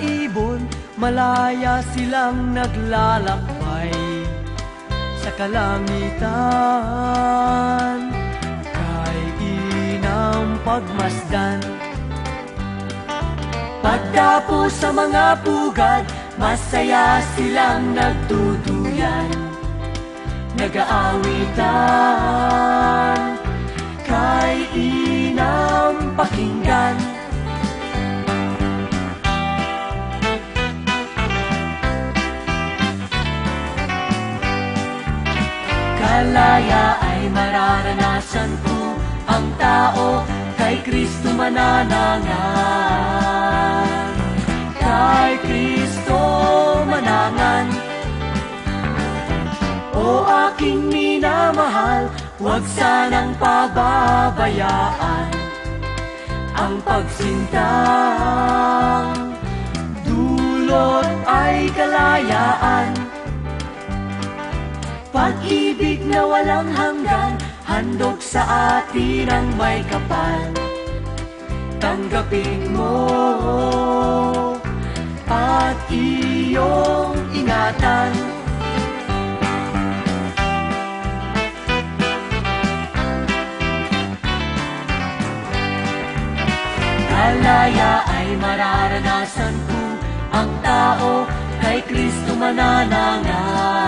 ibon Malaya silang naglalakbay. Sa kalangitan Kay inang pagmasdan. Pagdapo sa mga pugad Masaya silang nagtutuyan. Nag-aawitan Kalaya ay mararanasan ko Ang tao kay Kristo mananangan Kay Kristo manangan O aking minamahal Huwag sanang pababayaan Ang pagsintang. Dulot ay kalayaan pag-ibig na walang hanggan Handog sa atin ang may kapal. Tanggapin mo At iyong ingatan. Kalaya ay mararanasan ko Ang tao kay Kristo mananangan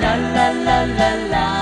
la la la la la.